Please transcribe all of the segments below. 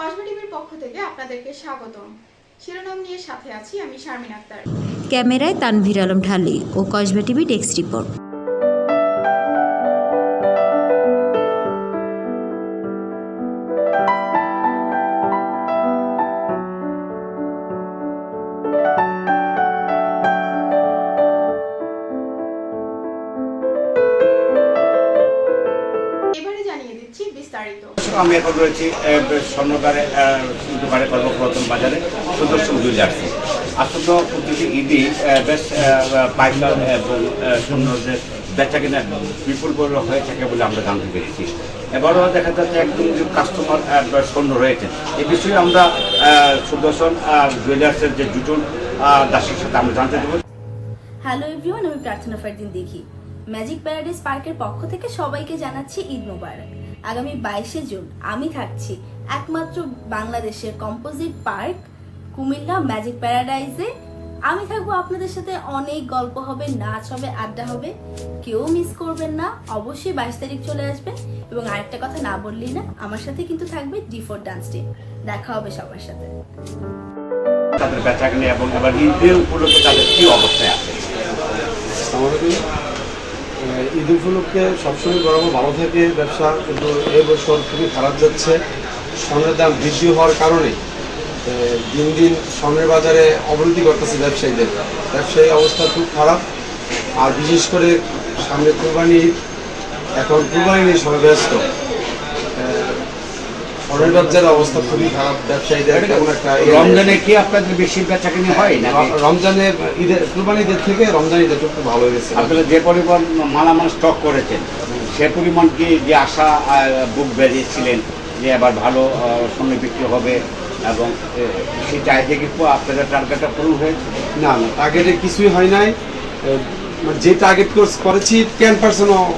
কসবা পক্ষ থেকে আপনাদেরকে স্বাগতম। শিরোনাম নিয়ে সাথে আছি আমি শারমিন আক্তার। ক্যামেরায় তানভীর আলম ঢালি ও কসবা টিভি ডেস্ক রিপোর্ট। আমি এখন রয়েছি স্বর্ণকারে দোকানে কর্মপ্রথম বাজারে সুদর্শন জুয়েলার্সে আসন্ন প্রতিটি ঈদই বেশ পাইকার এবং স্বর্ণের বেচা কিনা বিপুল পরিমাণ হয়ে থাকে বলে আমরা জানতে পেরেছি। এবারও দেখা যাচ্ছে একদম কাস্টমার স্বর্ণ রয়েছে। এ বিষয়ে আমরা সুদর্শন জুয়েলার্সের যে জুটন দাসের সাথে আমরা জানতে দেবো। হ্যালো এভরিওয়ান আমি প্রার্থনা ফারদিন দেখি। ম্যাজিক প্যারাডাইস পার্কের পক্ষ থেকে সবাইকে জানাচ্ছি ঈদ মোবারক। আগামী বাইশে জুন আমি থাকছি একমাত্র বাংলাদেশের কম্পোজিট পার্ক কুমিল্লা ম্যাজিক প্যারাডাইজে আমি থাকব আপনাদের সাথে অনেক গল্প হবে নাচ হবে আড্ডা হবে। কেউ মিস করবেন না অবশ্যই বাইশ তারিখ চলে আসবেন। এবং আরেকটা কথা না বললেই না আমার সাথে কিন্তু থাকবে ডি ফোর ডান্স টিম দেখা হবে সবার সাথে। তাদের এবং ঈদের উপলক্ষে তাদের কী অবস্থায় আছে? ঈদ উপলক্ষে সবসময় গরম ভালো থাকে ব্যবসা, কিন্তু এবছর খুবই খারাপ যাচ্ছে। স্বর্ণের দাম বৃদ্ধি হওয়ার কারণে দিন দিন স্বর্ণের বাজারে অবনতি করতেছে ব্যবসায়ীদের। ব্যবসায়ী অবস্থা খুব খারাপ, আর বিশেষ করে সামনে কোরবানি এখন কোরবানি নিয়ে সবাই ব্যস্ত। স্বর্ণের ব্যবসার অবস্থা খুবই খারাপ ব্যবসায়ীদের একটা ইয়ে রমজানে কি আপনাদের বেশি বেচা কিনে হয় নাকি? র- রমজানের ঈদের কুরবানি ঈদের থেকে রমজান ঈদের একটু ভালো হয়েছে। আপনারা যে পরিমাণ মালামাল স্টক করেছেন সে পরিমাণ কি যে আশা বুক বেরিয়েছিলেন যে এবার ভালো আহ, বিক্রি হবে এবং সেই চাহিদা কি আপনাদের টার্গেটটা পূরণ হয়েছে? না না টার্গেটে কিছুই হয় নাই। যে টার্গেট কোর্স করেছি টেন পার্সেন্টও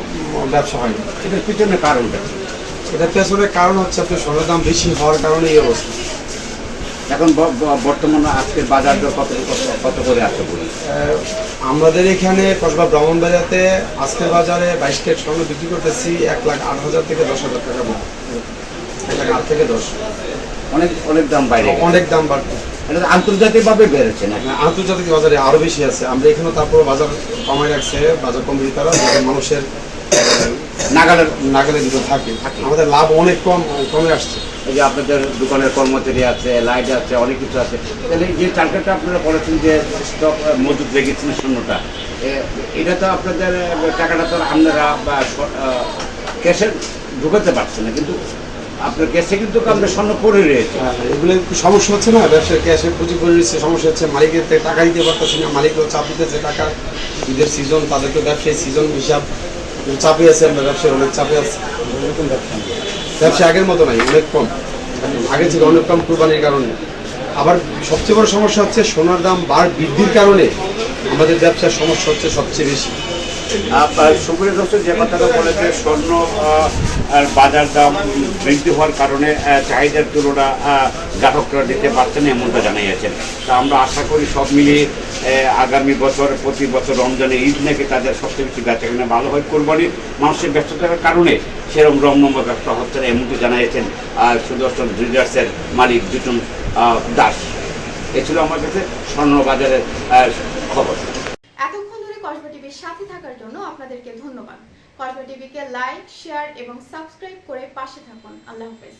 ব্যবসা হয়নি। এটার পিছনে কারণটা কি? এটা পেছনের কারণ হচ্ছে আপনার সোনার দাম বেশি হওয়ার কারণে এই অবস্থা। এখন বর্তমানে আজকের বাজার দর কত কত- করে আছে বলুন? আমাদের এখানে কসবা ব্রাহ্মণবাড়িয়াতে আজকের বাজারে বাইশ কেট স্বর্ণ বিক্রি করতেছি এক লাখ আট হাজার থেকে দশ হাজার টাকা। এক লাখ আট থেকে দশ। অনেক অনেক দাম বাইরে অনেক দাম বাড়বে এটা আন্তর্জাতিকভাবে বেড়েছে না আন্তর্জাতিক বাজারে আরও বেশি আছে। আমরা এখানেও তারপর বাজার কমাই রাখছে বাজার কমিয়ে তারা মানুষের নাগালের নাগালের ভিতর থাকে আমাদের লাভ অনেক কম কমে আসছে। এই যে আপনাদের দোকানের কর্মচারী আছে লাইট আছে অনেক কিছু আছে। তাহলে যে টার্গেটটা আপনারা বলেছেন যে স্টক মজুদ রেখেছেন শূন্যটা এটা তো আপনাদের টাকাটা তো আপনারা বা ক্যাশে ঢুকাতে পারছেন না কিন্তু আপনার ক্যাশে কিন্তু আপনার স্বর্ণ পড়ে রয়েছে। হ্যাঁ, এগুলো একটু সমস্যা হচ্ছে না? ব্যবসায় ক্যাশে পুঁজি করে নিচ্ছে সমস্যা হচ্ছে মালিকের টাকা দিতে পারতেছে না মালিকও চাপ দিতেছে টাকা। ঈদের সিজন তাদেরকে ব্যবসায়ী সিজন হিসাব চাপে আছে আমরা ব্যবসায় অনেক চাপে আছে। এরকম ব্যবসা। ব্যবসা আগের মতো নাই, অনেক কম। আগে ছিল অনেক কম কোরবানির কারণে। আবার সবচেয়ে বড় সমস্যা হচ্ছে সোনার দাম বাড় বৃদ্ধির কারণে আমাদের ব্যবসার সমস্যা হচ্ছে সবচেয়ে বেশি। আপনার সুপ্রিয় দর্শক, যে কথাটা বলেছে, স্বর্ণ আর বাজার দাম বৃদ্ধি হওয়ার কারণে চাহিদার তুলনা গ্রাহকরা দিতে পারছেন এমনটা জানাইয়াছেন তা আমরা আশা করি সব মিলিয়ে আগামী বছর, প্রতি বছর রমজানে ঈদ নাকি তাদের সবচেয়ে বেশি বেচা কিনা ভালো হয় কোরবানির মানুষের ব্যস্ততার কারণে সেরকম রমনম্বর ব্যবসা হচ্ছে না এমনটি জানাইয়েছেন আর সুদর্শন জুয়েলার্সের মালিক দুজন দাস। এ ছিল আমার কাছে স্বর্ণ বাজারের খবর। এতক্ষণ ধরে কসবা টিভির সাথে থাকার জন্য আপনাদেরকে ধন্যবাদ। কসবা টিভিকে লাইক, শেয়ার এবং সাবস্ক্রাইব করে পাশে থাকুন। আল্লাহ হাফেজ।